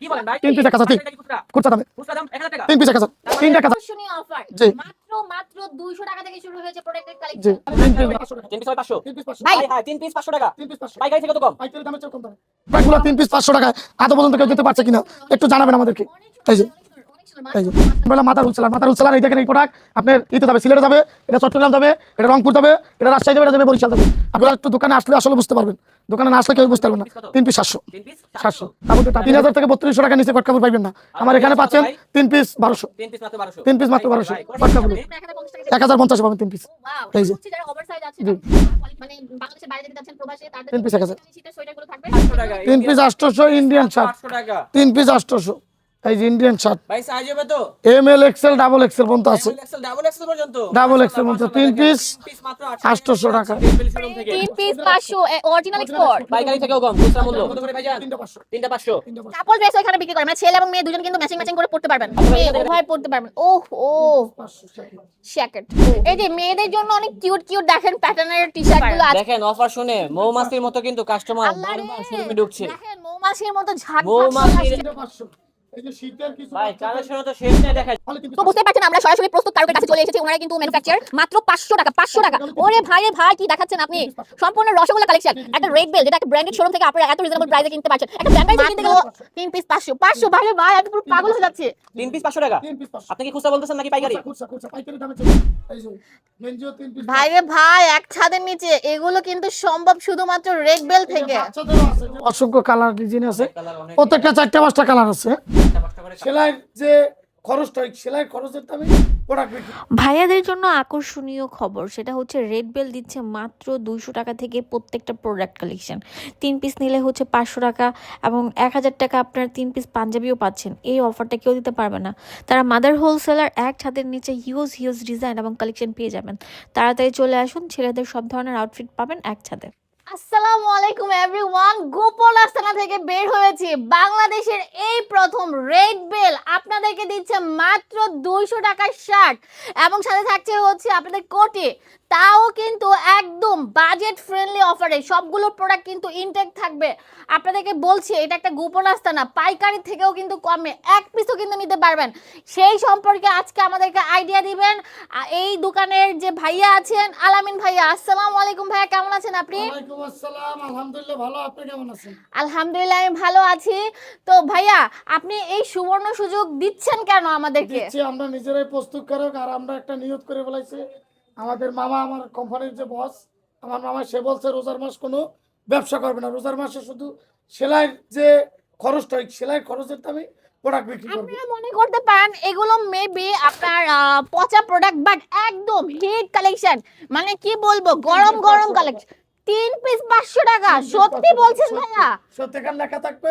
Piece তিন এটা কি খুচরা? খুচরা দামে খুচরা দাম 1000 টাকা। তিন পিস এক হাজার তিন এক হাজার আকর্ষণীয় অফার জি। মাত্র মাত্র 200 টাকা থেকে শুরু হয়েছে প্রোডাক্টের কালেকশন তিন পিস পাঁচশো টাকা। তিন পিস 500 তিন পিস পাঁচশো ভাই। ভাই হ্যাঁ তিন পিস 500 টাকা। তিন পিস পাঁচশো। পাইকারি থেকে তো কম। পাইকারি দামের কম দামে। ব্যাগগুলো তিন পিস পাঁচশো টাকায় এত পর্যন্ত কেউ দিতে পারছে কিনা একটু জানাবেন আমাদেরকে। এই যে। বললাম মাথার উচ্চালার মাথার উচ্চালার এই দেখেন এই প্রোডাক্ট আপনার ইতে যাবে সিলেটে যাবে এটা চট্টগ্রাম যাবে এটা রংপুর যাবে এটা রাজশাহী যাবে এটা যাবে বরিশাল যাবে। আপনারা একটু দোকানে আসলে আসলে বুঝতে পারবেন। দোকানে না আসলে কেউ বুঝতে পারবেন না। তিন পিস সাতশো। সাতশো। তারপর তিন হাজার থেকে বত্রিশশো টাকা নিচে কটকাপুর পাইবেন না। আমার এখানে পাচ্ছেন তিন পিস বারোশো। তিন পিস মাত্র 1200 তিন পিস মাত্র বারোশো। কটকাপুর এক হাজার পঞ্চাশ পাবেন তিন পিস এই যে। মানে তিন পিস এক হাজার। শীতের সোয়েটারগুলো থাকবে। 500 টাকা তিন পিস আটশোশো ইন্ডিয়ান শার্ট তিন পিস আটশোশো। এই যে ইন্ডিয়ান শার্ট ভাই সাইজ হবে তো? M L XL double XL পর্যন্ত আছে। ডাবল এক্সেল ডাবল এক্সেল পর্যন্ত? Double XL পর্যন্ত, তিন পিস, পিস মাত্র 800 টাকা। শোরুম থেকে। তিন পিস 500 অরিজিনাল এক্সপোর্ট পাইকারি থেকেও কম খুচরা মূল্য। কত করে ভাইজান তিনটা পাঁচশো। তিনটা 500 তিনটা পাঁচশো। কাপল ড্রেস এখানে বিক্রি করে। মানে ছেলে এবং মেয়ে দুজন কিন্তু ম্যাচিং ম্যাচিং করে পড়তে পারবেন। উভয় পড়তে পারবেন। ওহ ও। এই যে মেয়েদের জন্য অনেক কিউট কিউট দেখেন প্যাটার্নের টি-শার্টগুলো আছে দেখেন অফার শুনে মৌমাছির মতো কিন্তু কাস্টমার বারবার শোরুমে ঢুকছে। দেখেন মৌমাছির মতো ঝাঁক মৌমাছির- তিনটা পাঁচশো এই যে শীতের কিছু ভাই তো শেষ নেই দেখা খালি তিন পিস তো বুঝতে পারছেন আমরা সরাসরি প্রস্তুত কারকের কাছে চলে এসেছি ওনারা কিন্তু ম্যানুফ্যাকচার মাত্র 500 টাকা 500 টাকা। ওরে ভাই রে ভাই কি দেখাচ্ছেন আপনি? সম্পূর্ণ রসগোল্লা কালেকশন একটা রেড বেল যেটা একটা ব্র্যান্ডেড শোরুম থেকে আপনারা এত রিজনেবল প্রাইসে কিনতে পারছেন। একটা ব্র্যান্ড কিনতে গেলে তিন পিস 500 500 ভাই রে ভাই আমি পুরো পাগল হয়ে যাচ্ছি। তিন পিস 500 টাকা? তিন পিস পাঁচশো। আপনি কি খুচরা বলতেছেন নাকি পাইকারি? খুচরা খুচরা পাইকারি দামে চলে এই যে গেঞ্জিও তিন পিস ভাই রে ভাই এক ছাদের নিচে এগুলো কিন্তু সম্ভব শুধুমাত্র রেড বেল থেকে। অসংখ্য কালার ডিজাইন আছে। প্রত্যেকটা চারটা পাঁচটা কালার আছে। কষ্ট সেলাই যে খরচটা ওই সেলাই খরচের দামে প্রোডাক্ট ভাইয়াদের জন্য আকর্ষণীয় খবর সেটা হচ্ছে রেড বেল দিচ্ছে মাত্র দুইশো টাকা থেকে প্রত্যেকটা প্রোডাক্ট কালেকশন তিন পিস নিলে হচ্ছে পাঁচশো টাকা এবং এক হাজার টাকা আপনার তিন পিস পাঞ্জাবিও পাচ্ছেন। এই অফারটা কেউ দিতে পারবে না। তারা মাদার হোলসেলার এক ছাদের নিচে হিউজ হিউজ ডিজাইন এবং কালেকশন পেয়ে যাবেন। তাড়াতাড়ি চলে আসুন ছেলেদের সব ধরনের আউটফিট পাবেন এক ছাদে। আসসালামু আলাইকুম এভরিওয়ান গোপন আস্তানা থেকে বের হয়েছি। বাংলাদেশের এই প্রথম রেড বেল আপনাদেরকে দিচ্ছে মাত্র দুইশো টাকার শার্ট। এবং সাথে থাকছে হচ্ছে আপনাদের কোটে। তাও কিন্তু একদম বাজেট ফ্রেন্ডলি অফারে সবগুলো প্রোডাক্ট কিন্তু ইনটেক থাকবে। আপনাদেরকে বলছি এটা একটা গোপন আস্তানা পাইকারি থেকেও কিন্তু কমে এক পিসও কিন্তু নিতে পারবেন। সেই সম্পর্কে আজকে আমাদেরকে আইডিয়া দিবেন। এই দোকানের যে ভাইয়া আছেন আলামিন ভাইয়া আসসালামু আলাইকুম ভাইয়া কেমন আছেন আপনি? আসসালাম আলহামদুলিল্লাহ ভালো আপনি কেমন আছেন? আলহামদুলিল্লাহ আমি ভালো আছি। তো ভাইয়া আপনি এই সুবর্ণ সুযোগ দিচ্ছেন কেন আমাদেরকে? আমরা নিজেরাই প্রস্তুতকারক আর আমরা একটা নিয়ত করে বলাইছে আমাদের মামা আমার কোম্পানির যে বস আমার মামা সে বলছে রোজার মাস কোনো ব্যবসা করবে না রোজার মাসে শুধু সেলাইয়ের যে খরচটা ওই সেলাই খরচের দামে প্রোডাক্ট বিক্রি করবে আপনারা মনে করতে পারেন এগুলো মেবি আপনার পচা প্রোডাক্ট বাট একদম হিট কালেকশন মানে কি বলব গরম গরম কালেকশন তিন পিস পাঁচশো টাকা সত্যি বলছেন ভাইয়া সত্যিকার লেখা থাকবে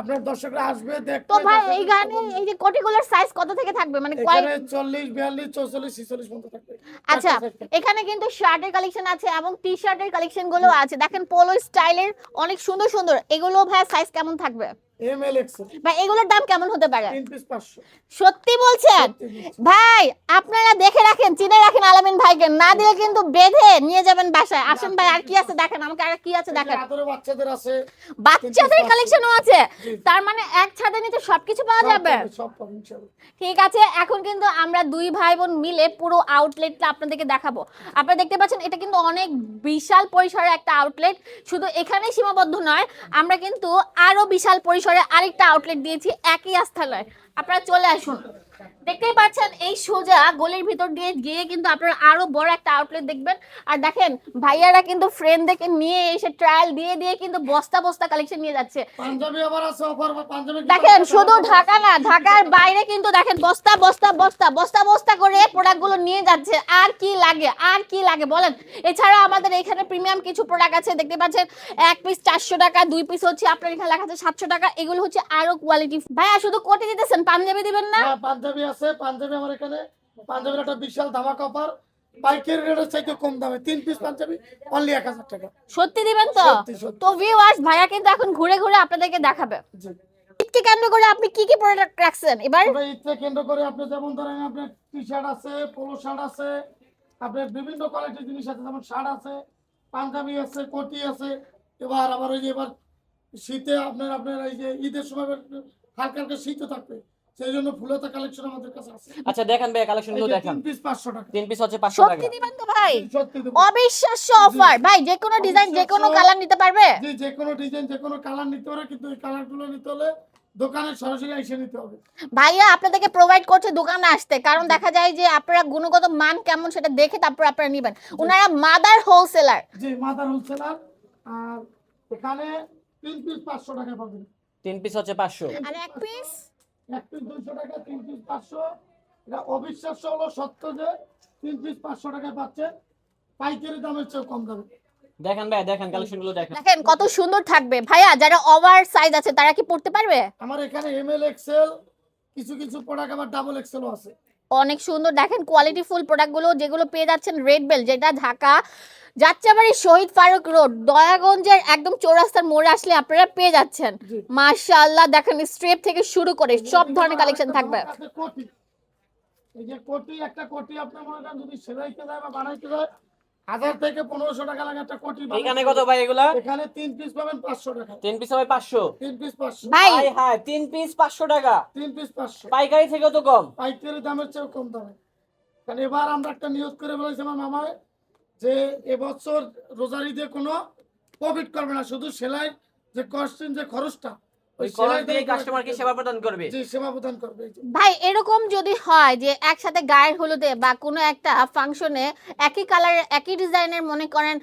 আপনার দর্শকরা আসবে দেখবে তো ভাই এই গানে এই যে কোটিগুলোর সাইজ কত থেকে থাকবে? মানে কয় এখানে চল্লিশ বিয়াল্লিশ চৌচল্লিশ ছিচল্লিশ পর্যন্ত থাকবে। আচ্ছা। এখানে কিন্তু শার্টের কালেকশন আছে এবং টি শার্টের কালেকশনগুলো আছে। দেখেন পোলো স্টাইলের অনেক সুন্দর সুন্দর। এগুলো ভাই সাইজ কেমন থাকবে? ভাই এগুলোর দাম কেমন হতে পারে? সত্যি বলছেন? ভাই আপনারা দেখে রাখেন চিনে রাখেন আলামিন ভাইকে। না দিলে কিন্তু বেঁধে নিয়ে যাবেন বাসায়। আসেন ভাই আর কি আছে দেখেন আমাকে আর কি আছে দেখেন। বাচ্চাদের আছে বাচ্চাদের কালেকশনও আছে। তার মানে এক ছাদের নিচে সবকিছু পাওয়া যাবে। ঠিক আছে এখন কিন্তু আমরা দুই ভাই বোন মিলে পুরো আউটলেটটা আপনাদেরকে দেখাবো। আপনারা দেখতে পাচ্ছেন এটা কিন্তু অনেক বিশাল পরিসরের একটা আউটলেট শুধু এখানেই সীমাবদ্ধ নয় আমরা কিন্তু আরও বিশাল পরিসরে আরেকটা আউটলেট দিয়েছি একই আস্থালয়। আপনারা চলে আসুন। দেখতেই পাচ্ছেন এই সোজা গলির ভিতর দিয়ে গিয়ে কিন্তু আপনারা আরও বড় একটা আউটলেট দেখবেন। আর দেখেন ভাইয়ারা কিন্তু ফ্রেন্ড ফ্রেন্ডদেরকে নিয়ে এসে ট্রায়াল দিয়ে দিয়ে কিন্তু বস্তা বস্তা কালেকশন নিয়ে যাচ্ছে। দেখেন শুধু ঢাকা না ঢাকার বাইরে কিন্তু দেখেন বস্তা বস্তা বস্তা বস্তা বস্তা করে প্রোডাক্টগুলো নিয়ে যাচ্ছে। আর কি লাগে আর কি লাগে বলেন? এছাড়া আমাদের এখানে প্রিমিয়াম কিছু প্রোডাক্ট আছে দেখতে পাচ্ছেন? এক পিস চারশো টাকা দুই পিস হচ্ছে আপনার এখানে লেখা আছে সাতশো টাকা। এগুলো হচ্ছে আরও কোয়ালিটি ভাইয়া শুধু কোটে দিতেছেন পাঞ্জাবি দিবেন না পাঞ্জাবি আছে। পাঞ্জাবি আমার এখানে। পাঞ্জাবির একটা বিশাল ধামাকা অফার। পাইকারি রেটের চাইতে কম দামে। তিন পিস পাঞ্জাবি অনলি এক হাজার টাকা। সত্যি দিবেন তো? সত্যি, সত্যি। তো ভিউয়ার্স ভাইয়া কিন্তু এখন ঘুরে ঘুরে আপনাদেরকে দেখাবে। ঈদকে কেন্দ্র করে আপনি কি কি প্রোডাক্ট রাখছেন? এবার ঈদকে কেন্দ্র করে আপনি যেমন ধরেন আপনার টি শার্ট আছে পোলো শার্ট আছে আপনার বিভিন্ন কোয়ালিটির জিনিস আছে যেমন শার্ট আছে পাঞ্জাবি আছে কোটি আছে। এবার আবার ওই যে এবার শীতে আপনার আপনার এই যে ঈদের সময় হালকা হালকা শীতও থাকবে। সেই জন্য ফুলতা কালেকশন আমাদের কাছে আছে। আচ্ছা দেখেন ভাই কালেকশনগুলো দেখান। তিন পিস পাঁচশো টাকা। তিন পিস হচ্ছে পাঁচশো টাকা। সত্যি দিবেন তো ভাই? অবিশ্বাস্য অফার ভাই যে কোনো ডিজাইন যে কোনো কালার নিতে পারবে? যে যে কোনো ডিজাইন যে কোনো কালার নিতে পারে কিন্তু এই কালারগুলো নিতে হলে দোকানে সরাসরি এসে নিতে হবে। ভাইয়া আপনাদেরকে প্রোভাইড করছে দোকানে আসতে। কারণ দেখা যায় যে আপনারা গুণগত মান কেমন সেটা দেখে তারপর আপনারা নেবেন। ওনারা মাদার হোলসেলার যে মাদার হোলসেলার আর এখানে তিন পিস পাঁচশো টাকা পাবেন। তিন পিস হচ্ছে পাঁচশো। আর এক পিস এক পিস দুইশো টাকা তিন পিস পাঁচশো। এটা অবিশ্বাস্য হলো সত্য যে তিন পিস পাঁচশো টাকায় পাচ্ছেন পাইকারি দামের কম দামে। দেখেন ভাই দেখেন কালেকশনগুলো দেখেন। দেখেন কত সুন্দর থাকবে। ভাইয়া যারা ওভার সাইজ আছে তারা কি পড়তে পারবে? আমার এখানে এম এল এক্সেল কিছু কিছু প্রোডাক্ট আবার ডাবল এক্সেলও আছে। অনেক সুন্দর। দেখেন কোয়ালিটি ফুল প্রোডাক্টগুলো যেগুলো পেয়ে যাচ্ছেন রেড বেল যেটা ঢাকা। যাচ্ছাবাড়ি শহীদ ফারুক রোড দয়াগঞ্জের একদম চৌরাস্তার মোড়ে আসলে আপনারা পেয়ে যাচ্ছেন। মাশাআল্লাহ দেখেন স্ট্রেপ থেকে শুরু করে সব ধরনের কালেকশন থাকবে। এই যে কোটি একটা কোটি আপনি মনে করেন যদি সেলাইতে যায় বা বানাইতে যায় হাজার থেকে পনেরোশো টাকা লাগে একটা কোটি এখানে কত ভাই এগুলা? এখানে তিন পিস পাবেন পাঁচশো টাকা। তিন পিস হবে পাঁচশো। তিন পিস পাঁচশো। ভাই। হাই তিন পিস পাঁচশো টাকা। তিন পিস পাঁচশো। পাইকারি থেকেও তো কম। পাইকারি দামের চেয়েও কম দামে। কারণ এবার আমরা একটা নিয়োগ করে বলেছি আমার মামায় যে এবছর রোজার ঈদে কোনো প্রফিট করবে না। শুধু সেলাই যে কস্টিং যে খরচটা ওই খরচ দিয়ে দিয়ে কাস্টমারকে সেবা প্রদান করবে। যে সেবা প্রদান করবে ভাই এরকম যদি হয় যে একসাথে গায়ের হলুদে বা কোনো একটা ফাংশনে একই কালার একই ডিজাইনের মনে করেন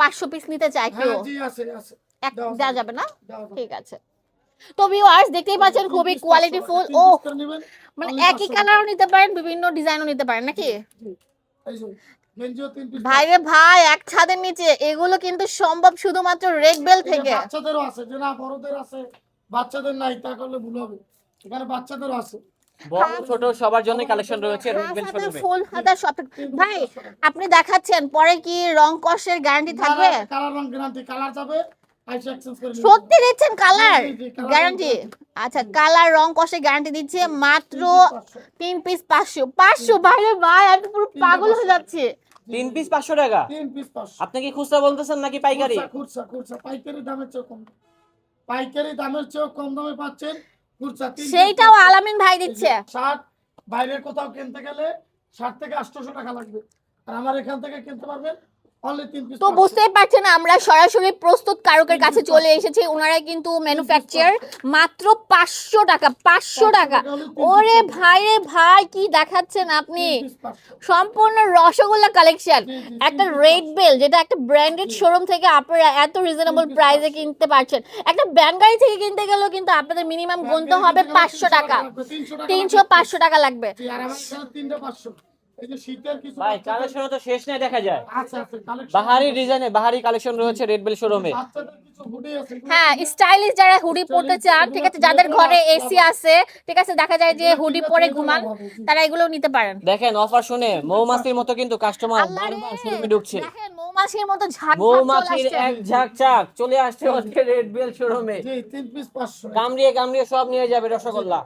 পাঁচশো পিস নিতে চায় কেউ হ্যাঁ জি আছে আছে। দেওয়া যাবে। না? ঠিক আছে। তো ভিউয়ার্স দেখতেই পাচ্ছেন খুবই piece কোয়ালিটি ফুল ও মানে একই কালারও নিতে পারেন বিভিন্ন ডিজাইনও নিতে পারেন নাকি? জি, এই যে, গেঞ্জিও তিন piece ভাই রে ভাই এক ছাদের নিচে এগুলো কিন্তু সম্ভব শুধুমাত্র রেড বেল থেকে। বাচ্চাদেরও আছে যে না বড়দের আছে। বাচ্চাদের নাই তা করলে ভুল হবে। এখানে বাচ্চাদেরও আছে। বড় ছোট সবার জন্য কালেকশন রয়েছে রুবেল শোরুমে ফুল হাতা সব ভাই আপনি দেখাচ্ছেন পরে কি রং কষের গ্যারান্টি থাকবে? কালার রং গ্যারান্টি কালার যাবে আইসা এক্সচেঞ্জ করে নিতে সত্যি দিচ্ছেন কালার? জি, জি, colour গ্যারান্টি আচ্ছা কালার রং কষে গ্যারান্টি দিচ্ছে মাত্র তিন পিস পাঁচশো। পাঁচশো বাইরে ভাই আমি পুরো পাগল হয়ে 500 যাচ্ছি। তিন পিস পাঁচশো টাকা? তিন পিস পাঁচশো। আপনি কি খুচরা বলতেছেন নাকি পাইকারি? খুচরা, খুচরা পাইকারি দামের কম। পাইকারি দামের চেয়েও কম দামে পাচ্ছেন খুচরা সেইটাও আলামিন ভাই দিচ্ছে। শার্ট বাইরের কোথাও কিনতে গেলে ষাট থেকে আটশোশো টাকা লাগবে। আর আমার এখান থেকে কিনতে পারবেন তো বুঝতেই পারছেন আমরা সরাসরি প্রস্তুত কারকের কাছে চলে এসেছি। ওনারা কিন্তু ম্যানুফ্যাকচার মাত্র পাঁচশো টাকা পাঁচশো টাকা। ওরে ভাই রে ভাই কি দেখাচ্ছেন আপনি? সম্পূর্ণ রসগোল্লা কালেকশন একটা রেড বেল যেটা একটা ব্র্যান্ডেড শোরুম থেকে আপনারা এত রিজনেবল প্রাইসে কিনতে পারছেন। একটা ব্যাঙ্গারি থেকে কিনতে গেলেও কিন্তু আপনাদের মিনিমাম গুনতে হবে পাঁচশো টাকা। তিনশো পাঁচশো টাকা লাগবে। ভাই কালেকশন তো শেষ নেই দেখা যায়। আছে collection বাহারি ডিজাইনে বাহারি কালেকশন রয়েছে রেড বেল শোরুমে হ্যাঁ স্টাইলিশ যারা হুডি পরতে চান ঠিক আছে যাদের ঘরে এসি আছে ঠিক আছে দেখা যায় যে হুডি পরে ঘুমান। তারা এগুলো নিতে পারেন। দেখেন অফার শুনে মৌমাছির মতো কিন্তু কাস্টমার বারবার শোরুমে ঢুকছে। দেখেন মৌমাছির মতো ঝাঁক মৌমাছির এক ঝাঁক চাক চলে আসছে হচ্ছে রেড বেল শোরুমে জি, তিন piece 500 কামড়িয়ে কামড়িয়ে সব নিয়ে যাবে রসগোল্লা।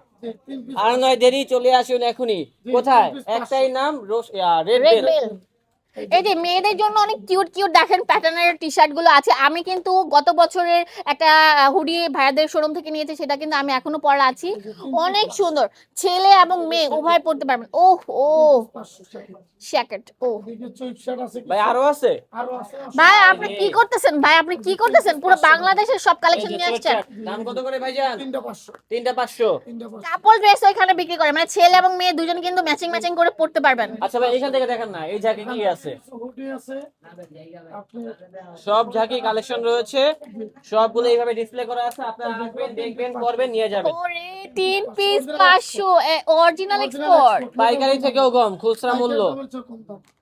আর নয় দেরি চলে আসুন এখনই। কোথায়? একটাই নাম রেড বেল। এই যে মেয়েদের জন্য অনেক কিউট কিউট দেখেন প্যাটার্নের টি শার্টগুলো আছে। আমি কিন্তু গত বছরের একটা হুডি ভাইয়াদের শোরুম থেকে নিয়েছি সেটা কিন্তু আমি এখনও পরা আছি। অনেক সুন্দর। ছেলে এবং মেয়ে উভয় পড়তে পারবেন। ওহ ও 500 টাকা। শ্যাকেট ও শার্ট আছে ভাই আরও আছে? ভাই আপনি কি করতেছেন? ভাই আপনি কি করতেছেন? পুরো বাংলাদেশের সব কালেকশন নিয়ে আসছেন। দাম কত করে ভাইজান? তিনটা 500 তিনটা পাঁচশো? তিনটা 500 কাপল ড্রেস ওইখানে বিক্রি করে। মানে ছেলে এবং মেয়ে দুজন কিন্তু ম্যাচিং ম্যাচিং করে পড়তে পারবেন। আচ্ছা ভাই এখান থেকে দেখেন না। এই ঝাঁকি কি আছে? আছে। সব ঝাঁকি কালেকশন রয়েছে। সবগুলো এইভাবে ডিসপ্লে করা আছে। আপনারা আসবেন দেখবেন করবেন নিয়ে যাবেন। ওরে তিন পিস পাঁচশো অরিজিনাল এক্সপোর্ট পাইকারি থেকেও কম খুচরা মূল্য।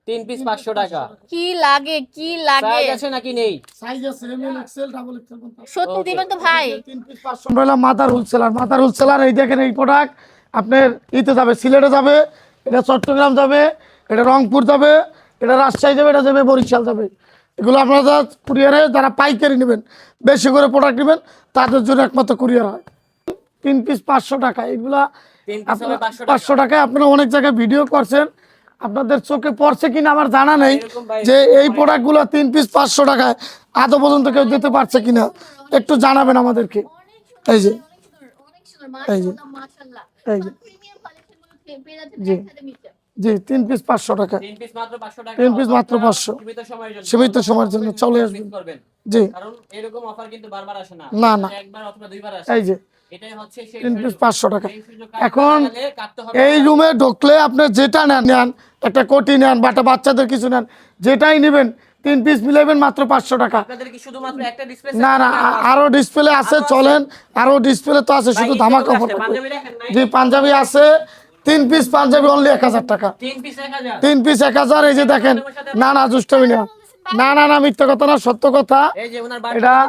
তিন পিস পাঁচশো টাকা। কি লাগে কি লাগে? সাইজ আছে নাকি নেই? সাইজ আছে এমএল এক্সেল ডাবল এক্সেল সত্যি দিবেন তো ভাই। তিন পিস 500 আমরা হলাম মাদার হোলসেলার। মাদার হোলসেলার এই দেখেন এই প্রোডাক্ট আপনার ইতে যাবে সিলেটে যাবে এটা চট্টগ্রাম যাবে এটা রংপুর যাবে। এটা রাজশাহী যাবে এটা যাবে বরিশাল যাবে। এগুলো আপনারা কুরিয়ারে যারা পাইকারি নেবেন বেশি করে প্রোডাক্ট নেবেন তাদের জন্য একমাত্র কুরিয়ার হয়। তিন পিস পাঁচশো টাকা এগুলা তিন পাঁচশো টাকায় আপনারা অনেক জায়গায় ভিডিও করছেন। আপনাদের চোখে পড়ছে কিনা আমার জানা নেই যে এই প্রোডাক্টগুলো তিন পিস পাঁচশো টাকায় আদৌ পর্যন্ত কেউ দিতে পারছে কিনা একটু জানাবেন আমাদেরকে। এই যে এই যে। এই যে। জি। জি তিন পিস পাঁচশো টাকা। তিন পিস মাত্র 500 টাকা। তিন piece মাত্র অফারটা 500 সীমিত সময়ের জন্য চলে আসবেন। জি। কারণ এরকম অফার কিন্তু বারবার আসে না। না, না। একবার অথবা দুইবার আসে। এই যে তিন পিস পাঁচশো টাকা। এখন এই রুমে ঢুকলে আপনি যেটা নেন নেন একটা কোটি নেন বা একটা বাচ্চাদের কিছু নেন যেটাই নেবেন তিন পিস মিলাইবেন মাত্র পাঁচশো টাকা। না না আরও ডিসপ্লে আছে চলেন। আরও ডিসপ্লে তো আছে শুধু ধামাকা জি পাঞ্জাবি আছে। তিন পিস পাঞ্জাবি অনলি এক হাজার টাকা। তিন পিস 1000 তিন পিস এক হাজার এই যে দেখেন না না দুষ্টমি না। না না না মিথ্যা কথা না সত্য কথা। এই যে এটা-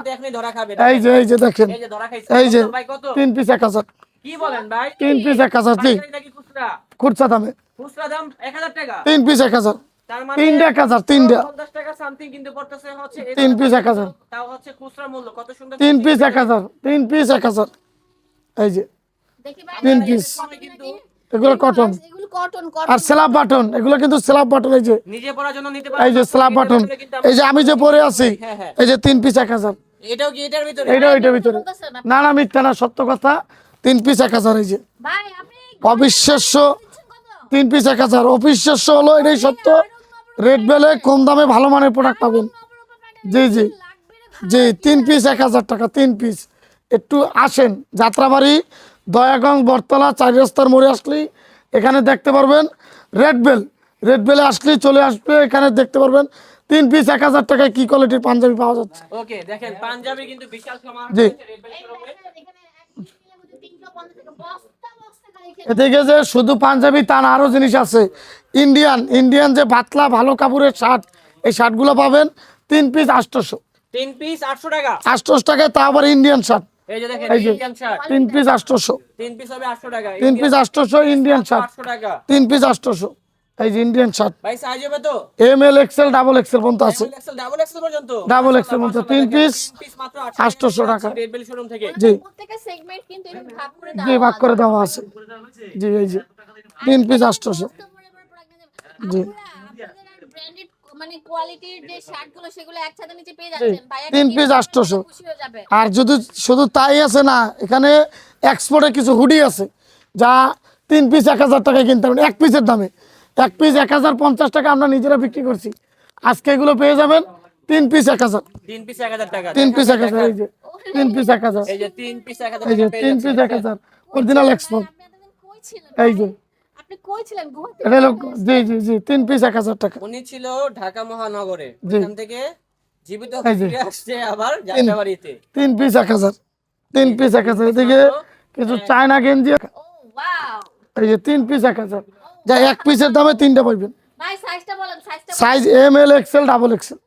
এই যে এই যে দেখেন এই যে ধরা খাইছে এই যে কত ভাই কত? তিন পিস এক হাজার। কি বলেন ভাই? তিন পিস এক হাজার জি। খুচরা? দামে। খুচরা দাম 1000 টাকা? তিন পিস এক হাজার। তার মানে তিনটা এক হাজার তিনটা। 50 টাকা সামথিং কিন্তু পড়তেছে হচ্ছে এই তিন পিস এক হাজার। তাও হচ্ছে খুচরা মূল্য কত সুন্দর তিন পিস এক হাজার তিন পিস এক হাজার। এই যে। তিন পিস কিন্তু এগুলো কটন আর স্ল্যাব বাটন এগুলো কিন্তু স্ল্যাব বাটন এই যে। নিজে পড়ার জন্য নিতে এই যে স্ল্যাব বাটন এই যে আমি যে পরে আছি হ্যাঁ, হ্যাঁ। এই যে তিন পিস এক হাজার। এটাও কি এটার ভিতরে? এইটাও এটার ভিতরে। না না মিথ্যা না সত্য কথা। তিন পিস এক হাজার এই যে। ভাই আপনি অবিশ্বাস্য। তিন পিস এক হাজার। অবিশ্বাস্য হলো এটাই সত্য। রেড বেলে কম দামে ভালো মানের প্রোডাক্ট পাবেন। জি জি। জি তিন পিস এক হাজার টাকা তিন পিস একটু আসেন যাত্রাবাড়ি দয়াগঞ্জ বটতলা চার রাস্তার মোড়ে আসলেই এখানে দেখতে পারবেন রেড বেল। রেড বেলে আসলেই চলে আসবে এখানে দেখতে পারবেন তিন পিস এক হাজার টাকায় কি কোয়ালিটির পাঞ্জাবি পাওয়া যাচ্ছে। ওকে দেখেন পাঞ্জাবি কিন্তু বিশাল জি। এদিকে যে শুধু পাঞ্জাবি তা না আরও জিনিস আছে। ইন্ডিয়ান ইন্ডিয়ান যে পাতলা ভালো কাপড়ের শার্ট এই শার্টগুলো পাবেন তিন পিস আটশোশো। তিন পিস 800 টাকা। আটশোশো টাকায় তা আবার ইন্ডিয়ান শার্ট এই যে দেখেন ইন্ডিয়ান শার্ট তিন পিস আটশোশো। তিন পিস হবে 800 টাকা। তিন পিস আটশোশো ইন্ডিয়ান শার্ট 800 টাকা। পিস আটশোশো। এই যে ইন্ডিয়ান শার্ট ভাই সাইজ হবে তো? এম এল এক্সেল ডাবল পর্যন্ত আছে। ডাবল এক্সেল ডাবল এক্সেল পর্যন্ত? তিন পিস মাত্র 800 টাকা। রেড বেল শোরুম থেকে। জি। প্রত্যেকটা সেগমেন্ট কিন্তু এরকম ভাগ করে জি ভাগ করে দেওয়া আছে। জি এই যে। তিন পিস আটশোশো। জি। মানে কোয়ালিটির যে শার্টগুলো সেগুলো একসাথে নিচে পেয়ে যাচ্ছেন। ভাইয়া তিন piece 800 খুশি হয়ে যাবে। আর যদি শুধু তাই আছে না এখানে এক্সপোর্টে কিছু হুডি আছে যা তিন পিস এক হাজার টাকায় কিনতে পারেন এক পিসের দামে। এক পিস এক হাজার পঞ্চাশ টাকা আমরা নিজেরা বিক্রি করছি। আজকে এগুলো পেয়ে যাবেন তিন পিস এক হাজার। তিন পিস 1000 টাকা। তিন পিস এক হাজার এই যে তিন পিস এক হাজার। এই যে তিন পিস 1000 এই যে তিন পিস। এক হাজার। অরিজিনাল এক্সপোর্ট আপনি এতদিন এই যে? আপনি কই ছিলেন গুয়াহাটি জি জি জি তিন পিস এক হাজার টাকা। উনি ছিল ঢাকা মহানগরে। ওখান থেকে জীবিত ফিরে আসছে আবার জায়গাবাড়িতে তিন পিস এক হাজার। তিন পিস এক হাজার। এদিকে কিছু হ্যাঁ। চায়না গেঞ্জি। এই যে তিন পিস এক হাজার। যা এক পিসের দামে তিনটা পাইবেন। Size M L XL double XL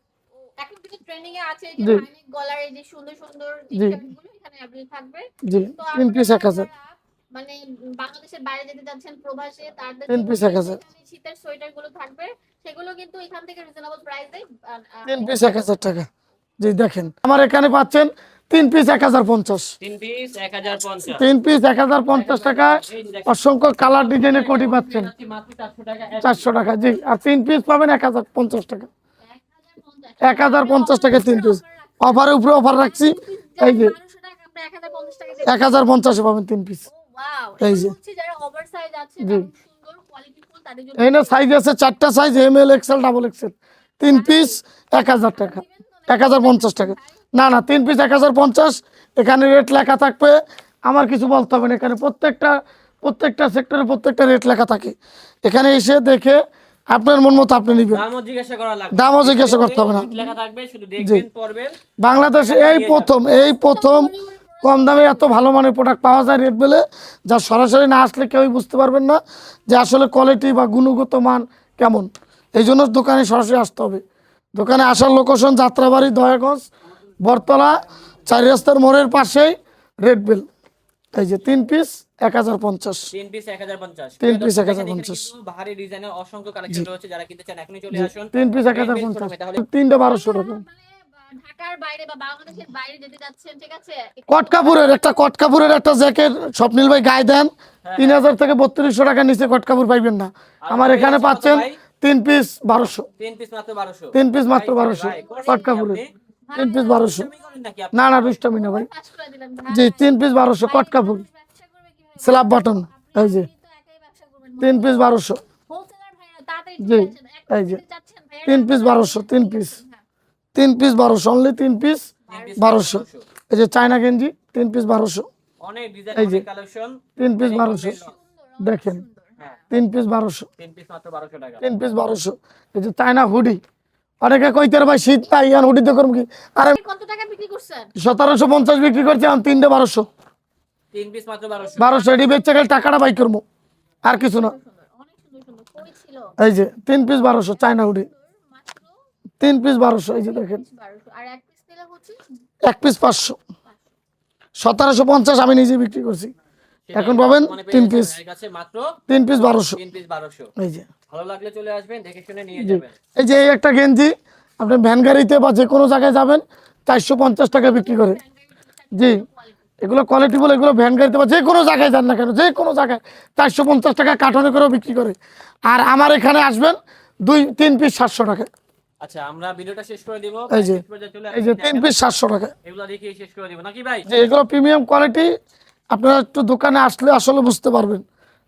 জি। তিন পিস এক হাজার। মানে বাংলাদেশের বাইরে যেতে যাচ্ছেন প্রবাসে তাদের তিন জন্য এক হাজার। শীতের সোয়েটারগুলো থাকবে সেগুলো কিন্তু এখান থেকে রিজনেবল প্রাইসে তিন পিস এক হাজার টাকা। জি দেখেন আমার এখানে পাচ্ছেন তিন পিস এক হাজার পঞ্চাশ। তিন পিস 1050 তিন পিস এক হাজার পঞ্চাশ টাকা অসংখ্য কালার ডিজাইনের কোটি পাচ্ছেন। মাত্র 400 টাকা চারশো টাকা জি আর তিন পিস পাবেন এক হাজার পঞ্চাশ টাকা। এক হাজার পঞ্চাশ টাকা তিন পিস অফারের উপরে অফার রাখছি এই যে বারোশো টাকা আপনি এক হাজার পঞ্চাশ টাকা এক হাজার পঞ্চাশে পাবেন তিন পিস এই এই যে। হচ্ছে যারা ওভার সাইজ আছে জি। এবং সুন্দর কোয়ালিটিফুল তাদের জন্য এই না সাইজ আছে চারটা size M L XL double XL তিন পিস এক হাজার টাকা। এক হাজার পঞ্চাশ টাকা। না না তিন পিস এক হাজার পঞ্চাশ। এখানে রেট লেখা থাকবে। আমার কিছু বলতে হবে না এখানে প্রত্যেকটা প্রত্যেকটা সেক্টরে প্রত্যেকটা রেট লেখা থাকে। এখানে এসে দেখে আপনার মন মতো আপনি নেবেন। দামও জিজ্ঞাসা করা লাগবে। দামও জিজ্ঞাসা করতে হবে না। লেখা থাকবে শুধু দেখবেন পড়বেন। বাংলাদেশে এই প্রথম এই প্রথম কম দামে এত ভালো মানের প্রোডাক্ট পাওয়া যায় রেট বেলে যা সরাসরি না আসলে কেউই বুঝতে পারবেন না যে আসলে কোয়ালিটি বা গুণগত মান কেমন। এই জন্য দোকানে সরাসরি আসতে হবে। দোকানে আসার লোকেশন যাত্রাবাড়ি দয়াগঞ্জ বরতলা চারি রাস্তার মোড়ের পাশেই রেড বেল এই যে তিন পিস এক হাজার পঞ্চাশ। তিন পিস 1050 তিন piece দেখেন, এখানে 1050 ভারী ডিজাইনের অসংখ্য কালেকশন রয়েছে। যারা কিনতে চান এখনই চলে আসুন। তিন পিস এক হাজার পঞ্চাশ। তিনটা বারোশো টাকা। ঢাকার বাইরে বা বাংলাদেশের বাইরে যেতে যাচ্ছেন ঠিক আছে? কট কাপুরের একটা কট কাপুরের একটা জ্যাকেট স্বপ্নিল ভাই গায়ে দেন। তিন হাজার থেকে বত্রিশশো টাকা নিচে কট কাপড় পাইবেন না। আমার এখানে পাচ্ছেন তিন পিস বারোশো। তিন পিস মাত্র বারোশো। তিন পিস মাত্র বারোশো। ভাই, কট কি তিন পিস বারোশো? না না দুষ্টামি না ভাই। জি তিন পিস বারোশো কট কাপড় ব্যবসা করবে কীভাবে? স্ল্যাব বাটন এই যে। তিন পিস বারোশো। জি, এই যে। পিস চাচ্ছেন ভাইয়া? তিন পিস বারোশো তিন পিস। তিন পিস বারোশো অনলি তিন পিস বারোশো এই যে চায়না গেঞ্জি তিন পিস বারোশো অনেক ডিজাইন এই যে। তিন পিস বারোশো দেখেন হ্যাঁ তিন পিস বারোশো তিন পিস বারোশো টাকা তিন পিস বারোশো এই যে চায়না হুডি অনেকে কইতে ভাই শীত নাই ইয়ান হুডি তো করব কি আরে আপনি কত টাকা বিক্রি করছেন সতেরোশো পঞ্চাশ বিক্রি করছি আমি তিনটে বারোশো তিন পিস মাত্র বারোশো এটি বেচে গেলে টাকাটা বাই করব আর কিছু না অনেক সুন্দর সুন্দর কই ছিল এই যে তিন পিস বারোশো চায়না হুডি তিন পিস বারোশো এই যে দেখেন। এক পিস নিলে হচ্ছে এক পিস পাঁচশো। সতেরোশো পঞ্চাশ আমি নিজে বিক্রি করছি। এখন পাবেন মানে তিন পিস ভাইয়ের কাছে মাত্র তিন পিস বারোশো। তিন পিস বারোশো। এই যে। ভালো লাগলে চলে আসবেন দেখে শুনে নিয়ে যাবেন। এই যে এই একটা গেঞ্জি আপনি ভ্যান গাড়িতে বা যে কোনো জায়গায় যাবেন চারশো পঞ্চাশ টাকা বিক্রি করে। জি। এগুলো কোয়ালিটি বলে এগুলো ভ্যান গাড়িতে বা যে কোনো জায়গায় যান না কেন যে কোনো জায়গায় চারশো পঞ্চাশ টাকা কার্টনে করেও বিক্রি করে। আর আমার এখানে আসবেন দুই তিন পিস সাতশো টাকা। আচ্ছা আমরা ভিডিওটা শেষ করে দিব। এই যে এই যে। তিন পিস সাতশো টাকা। এগুলো দেখে শেষ করে দিব। নাকি ভাই? যে এগুলো প্রিমিয়াম কোয়ালিটি আপনারা একটু দোকানে আসলে আসলে বুঝতে পারবেন।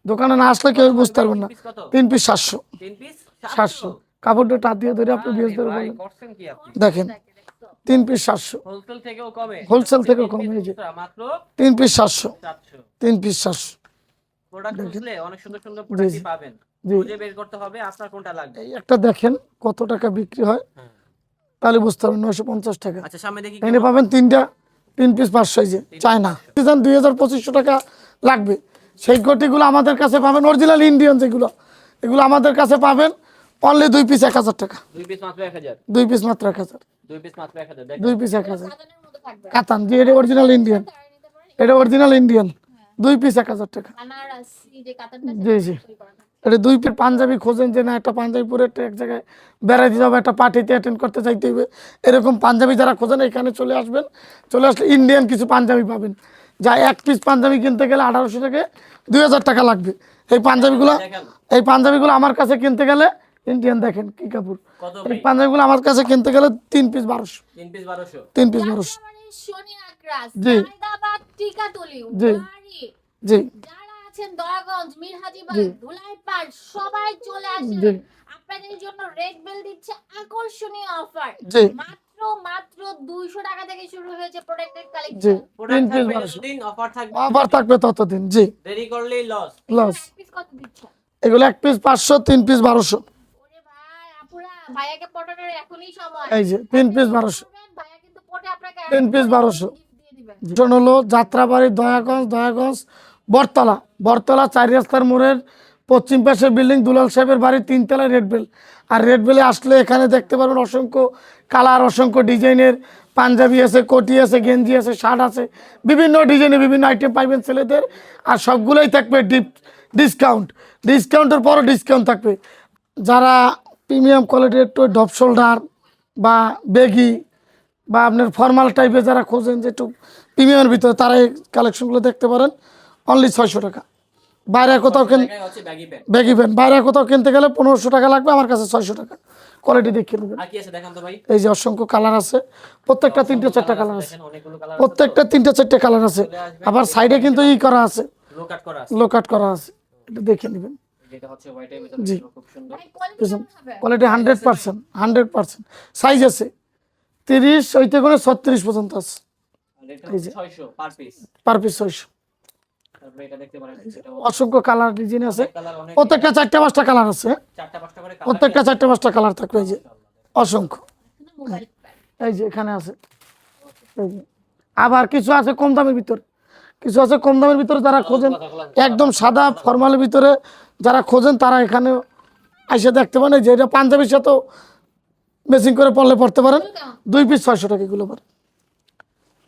দোকানে না আসলে কেউ বুঝতে পারবেন না। তিন পিস সাতশো। তিন পিস সাতশো। কাপড়টা টাত দিয়ে ধরে আপনি বিয়ে ধরে বলেন। দেখেন তিন পিস সাতশো। হোলসেল থেকেও কমে। হোলসেল থেকেও কমে, এই যে। মাত্র তিন পিস সাতশো। তিন পিস সাতশো। প্রোডাক্ট অনেক সুন্দর সুন্দর প্রোডাক্টই পাবেন। খুঁজে বের করতে হবে আপনার কোনটা লাগবে? এই একটা দেখেন কত টাকা বিক্রি হয়। হ্যাঁ। তাহলে বুঝতে পারবেন নয়শো পঞ্চাশ টাকা। আচ্ছা সামনে দেখি এখানে পাবেন তিনটা তিন পিস পাঁচশো যে চায়না। সিজন দুই হাজার পঁচিশশো টাকা লাগবে। সেই কোটিগুলো আমাদের কাছে পাবেন অরিজিনাল ইন্ডিয়ান যেগুলো এগুলো আমাদের কাছে পাবেন অনলি দুই পিস এক হাজার টাকা। দুই পিস মাত্র এক হাজার? দুই পিস মাত্র এক হাজার। দুই পিস মাত্র এক হাজার দুই পিস এক হাজার। কাতান যে এটা অরিজিনাল ইন্ডিয়ান এটা অরিজিনাল ইন্ডিয়ান দুই পিস এক হাজার টাকা। জি জি। এটা দুই পিস পাঞ্জাবি খোঁজেন যে না একটা পাঞ্জাবি পরে একটা এক জায়গায় বেড়াইতে যাবে একটা পার্টিতে অ্যাটেন্ড করতে চাইতে হবে এরকম পাঞ্জাবি যারা খোঁজেন এখানে চলে আসবেন। চলে আসলে ইন্ডিয়ান কিছু পাঞ্জাবি পাবেন। যা এক পিস পাঞ্জাবি কিনতে গেলে আঠারোশো থেকে দুই হাজার টাকা লাগবে। এই পাঞ্জাবিগুলো এই পাঞ্জাবিগুলো আমার কাছে কিনতে গেলে ইন্ডিয়ান দেখেন কি কাপড়। কত এই পাঞ্জাবিগুলো আমার কাছে কিনতে গেলে তিন পিস বারোশো। তিন পিস বারোশো? জি। জি। জি। যারা আছেন দয়াগঞ্জ মিরহাজিবাগ। ধুলাইপাড় সবাই চলে আসেন। আপনাদের জন্য রেড বেল দিচ্ছে আকর্ষণীয় অফার। মাত্র মাত্র 200 টাকা থেকে শুরু হয়েছে প্রোডাক্টের কালেকশন প্রোডাক্ট থাকবে যতদিন অফার থাকবে ততদিন জি। দেরি করলেই লস লস পিস কত দিচ্ছেন? এগুলো এক পিস পাঁচশো তিন পিস বারোশো। ওরে ভাই আপুরা ভাইয়াকে পটানোর এখনই সময়। এই যে তিন পিস বারোশো। করবেন, ভাইয়া কিন্তু পটে আপনাকে তিন piece 1200 gift দিয়ে দিবেন। ভীষণ হলো যাত্রাবাড়ি দয়াগঞ্জ দয়াগঞ্জ বটতলা। বটতলা চার রাস্তার মোড়ের পশ্চিম পাশের বিল্ডিং দুলাল সাহেবের বাড়ি রেড বেল আর রেড বেলে আসলে এখানে দেখতে পারবেন অসংখ্য কালার, অসংখ্য ডিজাইনের পাঞ্জাবি আছে, কোটি আছে, গেঞ্জি আছে, শার্ট আছে। বিভিন্ন ডিজাইনের বিভিন্ন আইটেম পাইবেন ছেলেদের। আর সবগুলোই থাকবে ডিপ ডিসকাউন্ট ডিসকাউন্টের পরও ডিসকাউন্ট থাকবে। যারা প্রিমিয়াম কোয়ালিটির একটু ডপ শোল্ডার বা বেগি বা আপনার ফর্মাল টাইপের যারা খোঁজেন যে একটু প্রিমিয়ামের ভিতরে তারা এই কালেকশনগুলো দেখতে পারেন। অনলি ছয়শো টাকা। বাইরে কোথাও কেন ব্যাগি প্যান্ট বাইরে কোথাও কিনতে গেলে পনেরোশো টাকা লাগবে আমার কাছে ছয়শো টাকা। কোয়ালিটি দেখে নেবেন আর কি আছে দেখান তো ভাই? এই যে অসংখ্য কালার আছে। প্রত্যেকটা তিনটে চারটা কালার আছে দেখেন অনেকগুলো কালার প্রত্যেকটা তিনটে চারটে কালার আছে। আবার সাইডে কিন্তু ই করা আছে। লো কাট করা আছে। লো কাট করা আছে। এটা দেখে নেবেন। জি। খুব সুন্দর। ভাই কোয়ালিটি কেমন হবে? Quality hundred percent hundred percent size আছে। তিরিশ ওইতে করে ছত্রিশ পর্যন্ত আছে। আর এটা হচ্ছে 600 পার পিস পার পিস ছয়শো তারপরে এটা দেখতে পারেন এটা অসংখ্য কালার ডিজাইন আছে। প্রত্যেকটা চারটে পাঁচটা কালার আছে। প্রত্যেকটা চারটে পাঁচটা কালার থাকবে এই যে। অসংখ্য। এই যে এখানে আছে। আবার কিছু আছে কম দামের ভিতরে। কিছু আছে কম দামের ভিতরে যারা খোঁজেন একদম সাদা ফর্মালের ভিতরে যারা খোঁজেন তারা এখানে এসে দেখতে পারেন। যে এটা পাঞ্জাবির সাথেও মেসিং করে পড়লে পড়তে পারেন। দুই পিস ছয়শো টাকা এগুলো আবার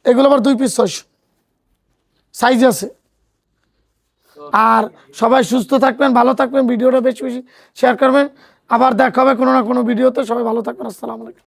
এগুলো আবার দুই পিস ছয়শো। সাইজ আছে। আর সবাই সুস্থ থাকবেন, ভালো থাকবেন, ভিডিওটা বেশি বেশি শেয়ার করবেন। আবার দেখা হবে কোনো না কোনো ভিডিওতে। সবাই ভালো থাকবেন, আসসালামু আলাইকুম।